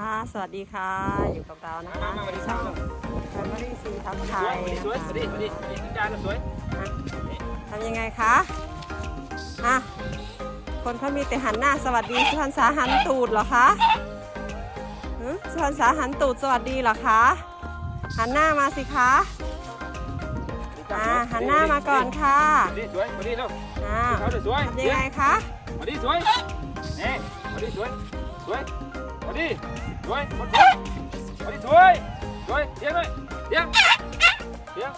ะ สวัสดีค่ะ อยู่กับเรานะคะช่องแฟมิลี่ซีทับไทยสวยสวยสวยดีดีดีจานสวยทำยังไงคะอะคนเขามีแต่หันหน้าสวัสดีสุพรรณษาหันตูดเหรอคะสุพรรณษาหันตูดสวัสดีเหรอคะ หันหน้ามาสิคะอ่าหันหน้ามาก่อนค่ะดีสวยมาดีเร็วอ่าเขาสวยทำยังไงคะมาดีสวยนี่มาดีสวยสวย มาดีสวยมาดีมาดีสวยสวยเสียงเลยเสียงเสียง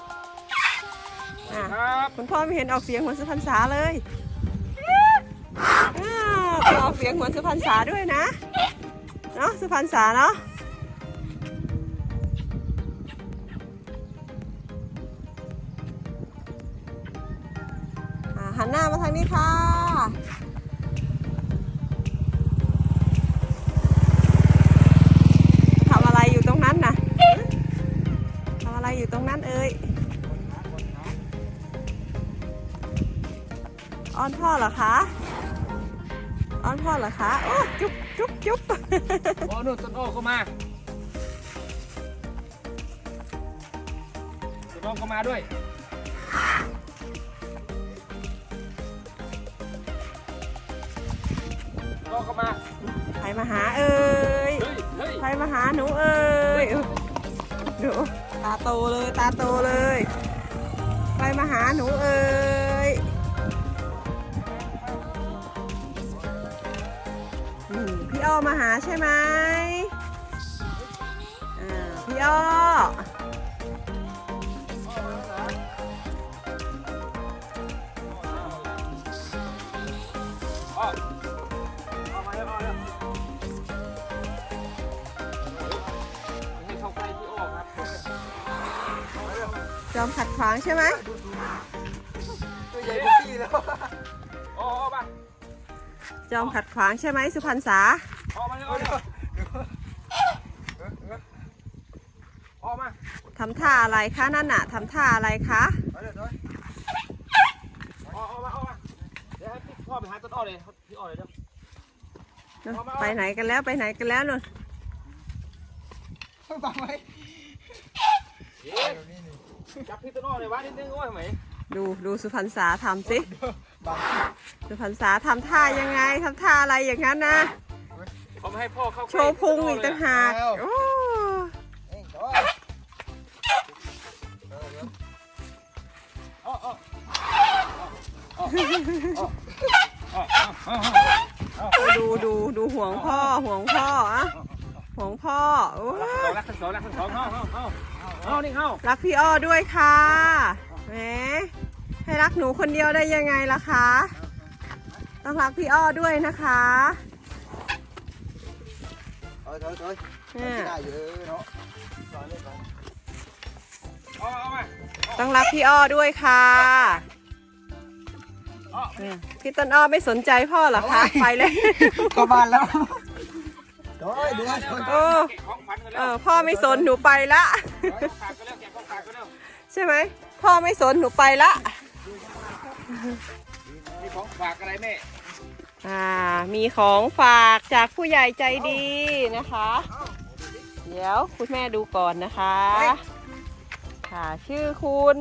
อ่าครับคุณพ่อไม่เห็นออกเสียงเหมือนสุพรรณษาเลยอ่าต้องออกเสียงเหมือนสุพรรณษาด้วยนะ เนาะสุพรรณษาเนาะหันหน้ามาทางนี้ค่ะ อ้อนพ่อเหรอคะอ้อนพ่อเหรอคะโอ้จุ๊บจุ๊บจุ๊บโอ้นู่นต้นโอ้เข้ามาต้นโอ้เข้ามาด้วยต้นโอ้เข้ามาใครมาหาเอ่ยเฮ้ยเฮ้ยใครมาหาหนูเอ่ยอุ๊ยดูตาโตเลยตาโตเลยใครมาหาหนูเอ่ย อืมพี่อ้อมาหาใช่ไหมพี่อ้อจอมขัดขวางใช่ไหมตัวใหญ่กว่าพี่แล้วจอมขัดขวางใช่ไหมสุพรรณษา ออาเร็วเอามาทำท่าอะไรคะนั่นน่ะทำท่าอะไรคะเอาเดี๋ยวเดี๋ยอาอามาเอามาเดี๋ยวให้พี่พ่อไปหาต้นอ้อเลยพี่อ้อเลยเดี๋ยวนู่นไปไหนกันแล้วไปไหนกันแล้วนู่นบังไว้เอ๊ะจับพี่ต้นอ้อเลยวะนิดนึงโอ้ยทำไมดูดูสุพรรณษาทำสิ บังสุพรรณษาทำท่ายังไงทำท่าอะไรอย่างนั้นนะ เขาไม่ให้พ่อเข้าใกโชล้ว์พุงอีกต่างหากโอ้เอ้ยโอ้ยเออเดี๋ยวอ้ออ้ออ้ออ้ออ้อดูดูดูห่วงพ่อห่วงพ่ออะห่วงพ่อโอ้รักทั้งสองรักทั้งสองรักทั้งสองเฮ้าเฮ้าเฮ้านี่เฮ้ารักพี่อ้อด้วยค่ะแหมให้รักหนูคนเดียวได้ยังไงล่ะคะ ต้องรักพี่อ้อด้วยนะคะเอ้ยเอ้ยเอ้ยเนี่ยได้เยอะเนาะก่อนเลยก่อนเอาเอามาต้องรักพี่อ้อด้วยค่ะเนี่ยพี่ต้นอ้อไม่สนใจพ่อเหรอคะไปเลย เข้าบ้านแล้วโอ้ยเดี๋ยวเดี๋ยวโอ้เก็บของขวัญกันเอแล้วอพ่อไม่สนหนูไปละของฝากกันแล้วเก็บของฝากกันแล้วใช่ไหมพ่อไม่สนหนูไปละ มีของฝากอะไรแม่ อ่ามีของฝากจากผู้ใหญ่ใจดีนะคะ เดี๋ยวคุณแม่ดูก่อนนะคะ ค่ะชื่อคุณ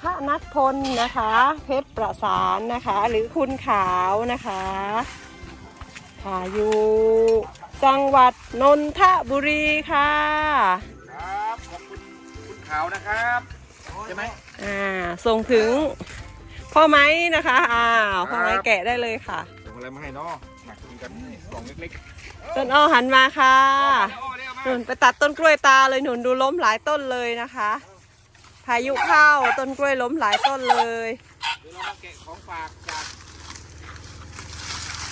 พระนัทพลนะคะ เพชรประสานนะคะ หรือคุณขาวนะคะค่ะอยู่จังหวัดนนทบุรีค่ะครับขอบคุณคุณขาวนะครับใช่ไหมอ่าส่งถึง พ่อไม้นะคะ อ้าวพ่อไม้แกะได้เลยค่ะส่งอะไรมาให้เนาะหนักกินกันกล่องเล็กต้นอ้อหันมาค่ะๆเอาเร็วหนุนไปตัดต้นกล้วยตาเลยหนุนดูล้มหลายต้นเลยนะคะ พายุเข้าต้นกล้วยล้มหลายต้นเลยเดี๋ยวเรามาแกะของฝากจาก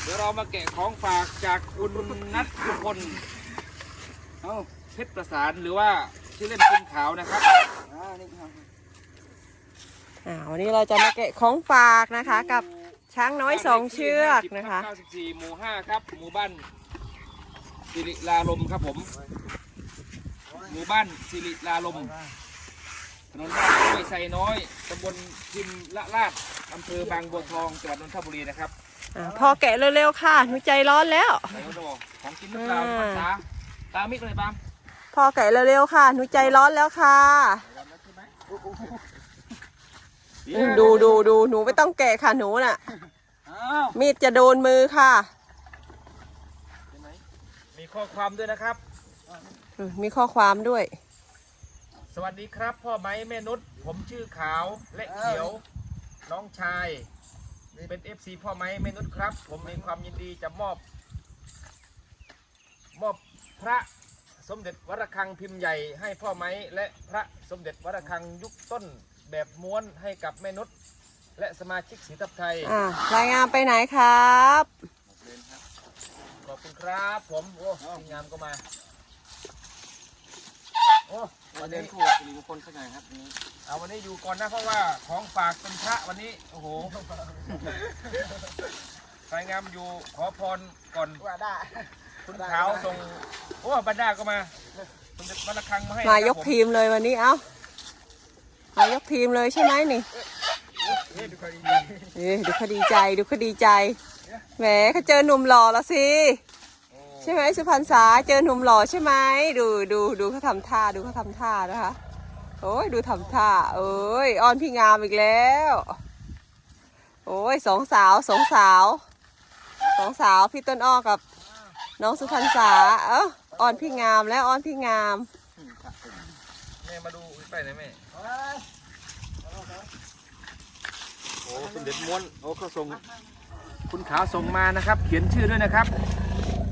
เดี๋ยวเรามาแกะของฝากจากคุณนัททุพลเอ้าเพชรประสานหรือว่าชื่อเล่นคุณขาวนะครับอ่านี่ครับ อ่าวันนี้เราจะมาแกะของฝากนะคะ กับช้างน้อยสองเชือกนะคะ94หมู่5ครับ หมู่บ้านสิริลาลมครับผม หมู่บ้านสิริลาลมถนนบ้านห้วยไซน้อยตำบลพิมละลาดอำเภอบางบัวทองจังหวัดนนทบุรีนะครับอะพ่อแกะเร็วๆค่ะหนูใจร้อนแล้ว ไหนก็จะบอกของกินหรือเปล่าภาษาตามมิดเลยปามพ่อแกะเร็วๆค่ะหนูใจร้อนแล้วค่ะอืม ดูดูดูหนูไม่ต้องแกะค่ะหนูน่ะอ้าวมีดจะโดนมือค่ะเห็นไหมมีข้อความด้วยนะครับอืมมีข้อความด้วย สวัสดีครับ พ่อไม้แม่นุชผมชื่อขาวและเขียว น้องชาย เป็น FC พ่อไม้แม่นุชครับ ผมมีความยินดีจะมอบ มอบพระสมเด็จวรคังพิมพ์ใหญ่ให้พ่อไม้และพระสมเด็จวรคังยุคต้น แบบม้วนให้กับแม่นุชและสมาชิกสีทับไทย อ่ารายงานไปไหนครับ ขอบคุณครับผมโอ้ทีมงานก็มาโอ้วันนี้คู่กับสิริมงคลสักหน่อยครับนี่เอาวันนี้อยู่ก่อนนะเพราะว่าของฝากเป็นพระวันนี้โอ้โหสายงามอยู่ขอพรก่อนว่าได้คุณขาวส่งโอ้บรรดาก็มาสมเด็จวัดระฆังมาให้มายกนะครับผทีมเลยวันนี้เอ้า มายกทีมเลยใช่ไหมนี่เอ๊ะดูใครดีเอ๊ะดูขาดีใจดูเขาดีใจแหมเขาเจอหนุ่มหล่อแล้วสิใช่ไหมสุพรรณษาเจอหนุ่มหล่อใช่ไหมดูดูดูเขาทำท่าดูเขาทำท่านะคะโอ้ยดูทำท่าเอ้ยอ้อนพี่งามอีกแล้ว โอ้ยสองสาวสองสาวสองสาวพี่ต้นอ้อกับ น้องสุพรรณษาเอ้าอ้อนพี่งามแล้วอ้อนพี่งาม ม่มาดูไปไหนแม่โอ้สมเด็จม้วนโอ้เขาส่งคุณขาวส่งมานะครับ เขียนชื่อด้วยนะครับ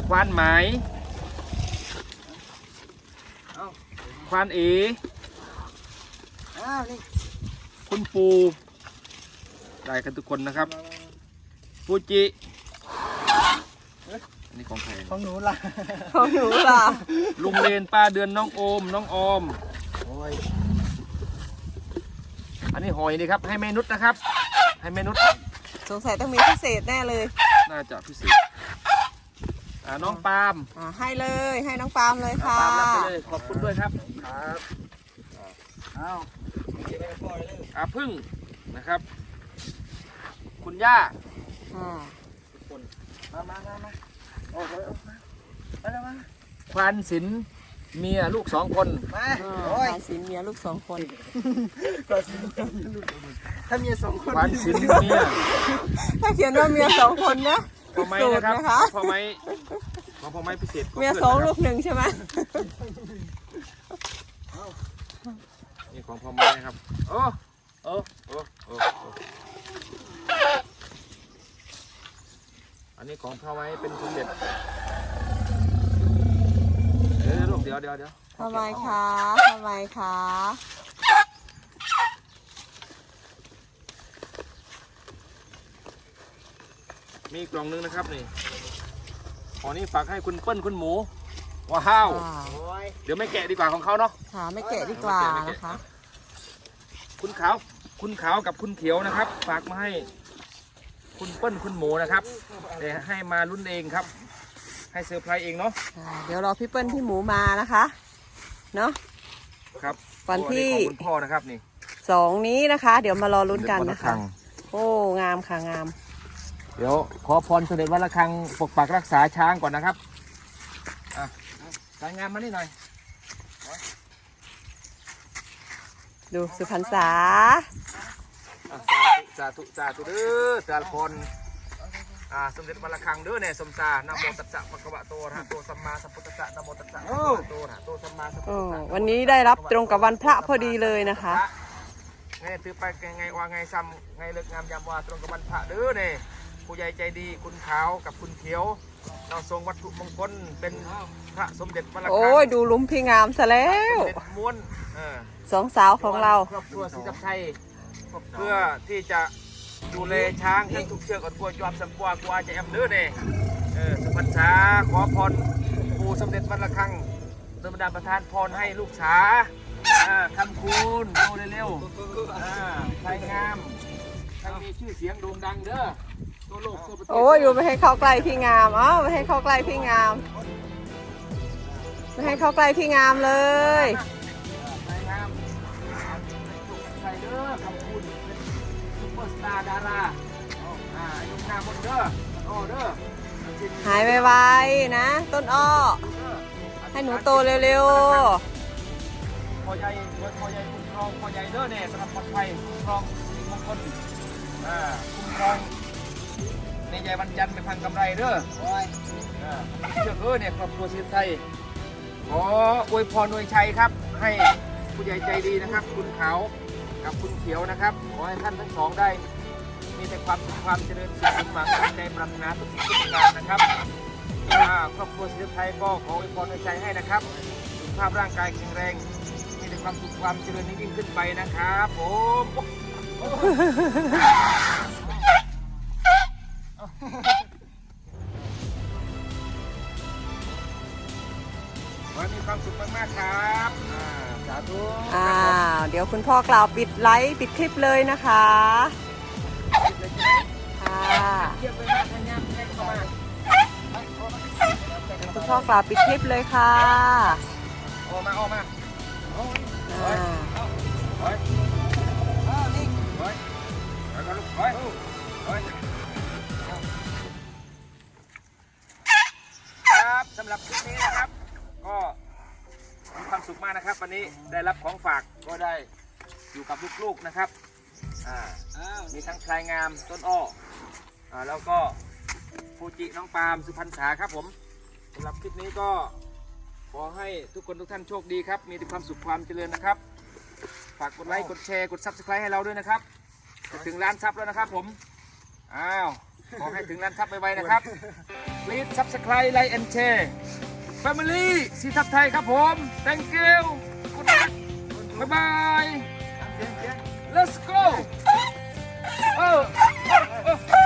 ควานไหมายควานเออ้าวนี่คุณปูได้กันทุกคนนะครับฟูจิอันนี้ของใครของหนูล่ะของหนูล่ะลุงเลนป้าเดือนน้องโอม น้องออมโอ้ยอันนี้หอยนี่ครับ ให้เมนุษนะครับ ให้เมนุษสงสัยต้องมีพิเศษแน่เลยน่าจะพิเศษอ่าน้องปาล์มอ่าให้เลยให้น้องปาล์มเลยน้องค่ะ ปาล์มรับไปเลยขอบคุณด้วยครับครับอ้าวเก็บไว้ก่อนเลยอาพึ่งนะครับ คุณย่าอ่าทุกคนมามามามาโอ้ยโอ้ยมามาแล้วมา ควานศิลป์ เมียลูกสองคน มาอ่าโอ้ยสายสินเมียลูกสองคนถ้ามีสองคนควานศิลป์เมียถ้าเขียนว่าเมียสองคนนะพ่อไม้สูตนะครับนะคะพ่อไม้ของพ่อไม้พิเศษเมียสองลูกหนึ่งใช่ไหมนี่ของพ่อไม้นะครับโอ้โอ้โอ้โอ้โอ้อันนี้ของพ่อไม้เป็นสมเด็จเดี๋ยวลูกเดี๋ยวเดี๋ยวเดี๋ยวทำไมคะทำไมคะมีอีกกล่องนึงนะครับนี่ของนี้ฝากให้คุณเปิ้ลคุณหมู ว้าวว้าวโอ้ยเดี๋ยวไม่แกะดีกว่าของเขาเนาะค่ะไม่แกะดีกว่านะคะ คุณขาว คุณขาวกับคุณเขียวนะครับ ฝากมาให้ คุณเปิ้ลคุณหมูนะครับแต่ให้มาลุ้นเองครับ ให้เซอร์ไพรส์เองเนาะอ่าเดี๋ยวรอพี่เปิ้ลพี่หมูมานะคะ เนาะ ครับวันที่ของคุณพ่อนะครับนี่สองนี้นะคะ เดี๋ยวมารอลุ้นกันนะคะ โอ้งามค่ะงาม เดี๋ยวขอพรเสด็จวัดระฆังปกปักรักษาช้างก่อนนะครับอะรายงานมานี่หน่อยดูสุพรรณษา อะสาธุสาธุสาธุเด้อแต่ละคนอ่า สมเด็จวัดระฆังเด้อเนี่ยสมซานะโมตัสสะภะคะวะโตอะระหะโตสัมมาสัมพุทธัสสะนะโมตัสสะภะคะวะโตอะระหะโตสัมมาสัมพุทโอ้ธัสสะวันนี้ได้รับตรงกับวันพระพอดีเลยนะคะไงถือไปไงว่าไงซ้ำไงเลิกงามยามว่าตรงกับวันพระเด้อเนี่ยผู้ใหญ่ใจดีคุณขาวกับคุณเขียวเราทรงวัตถุมงคลเป็นพระสมเด็จวัดระฆังโอ้ยดูหลุมพี่งามซะแล้วสมเด็จม้วนเออสองสาวของเราครอบครัวศรีทับไทยเพื่อที่จะ ดูแลช้างทั้งทุกเชือกอดกลัวจวบสัมปัวกลัวจะแอมเด้อเนี่ยเออสุพรรณษาขอพรปู่สมเด็จวัดระฆังโดยบันดาประทานพรให้ลูกสาอ่าคำคูณโตเร็วๆอ่าใครงามใครมีชื่อเสียงโด่งดังเด้อตัวโลกตัวประเทศโอ้ยดูไม่ให้เข้าใกล้พี่งามเอ้าไม่ให้เข้าใกล้พี่งาม ไม่ให้เข้าใกล้พี่งามเลย ป็นซุปเปอร์สตาร์ดาราอ่าอายุงามหมดเด้ออ้อเด้อหายไวๆนะ ต้นอ้อ ให้หนูโตเร็วพ่อใหญ่พ่อใหญ่คุ้มครองพ่อใหญ่เด้อเนี่ยสำหรับปลอดภัยคุ้มครองสิ่งมงคลอ่าคุ้มครองในใหญ่วันจันทร์เป็นพังกำไรเด้อโอ้ยอ่าเชื่อเออเนี่ยครอบครัวศิลป์ไทยขออวยพรอวยชัยครับ ให้ผู้ใหญ่ใจดีนะครับ คุณเขา กับคุณเขียวนะครับ ขอให้ท่านทั้งสองได้ มีแต่ความสุขความเจริญสุขสมหวังใจปรารถนาทุกสิ่งทุกประการนะครับอ่าครอบครัวศิลปไทยก็ขออวยพรอวยชัยให้นะครับ สุขภาพร่างกายแข็งแรง มีแต่ความสุขความเจริญยิ่งขึ้นไปนะครับผมขอให้มีความสุขมากๆครับ อ่าเดี๋ยวคุณพ่อกล่าวปิดไลฟ์ปิดคลิปเลยนะคะค่ะคุณพ่อกล่าวปิดคลิปเลยค่ะออกมาออกมาอ่าครับสำหรับคลิปนี้นะครับ สุขมากนะครับ วันนี้ได้รับของฝากก็ได้อยู่กับลูกๆนะครับอ่าอ้าวมีทั้งพลายงามต้นอ้ออ่าแล้วก็ฟูจิน้องปาล์มสุพรรณษาครับผมสำหรับคลิปนี้ก็ขอให้ทุกคนทุกท่านโชคดีครับ มีแต่ความสุขความเจริญนะครับ ฝากกดไลค์กดแชร์กดซับสไครต์ให้เราด้วยนะครับจะถึงล้านซับแล้วนะครับผม อ้าว ขอให้ถึงล้านซับไวๆนะครับ please subscribe like and share family สีทับไทยครับผม thank you good night bye bye let's go เออเออ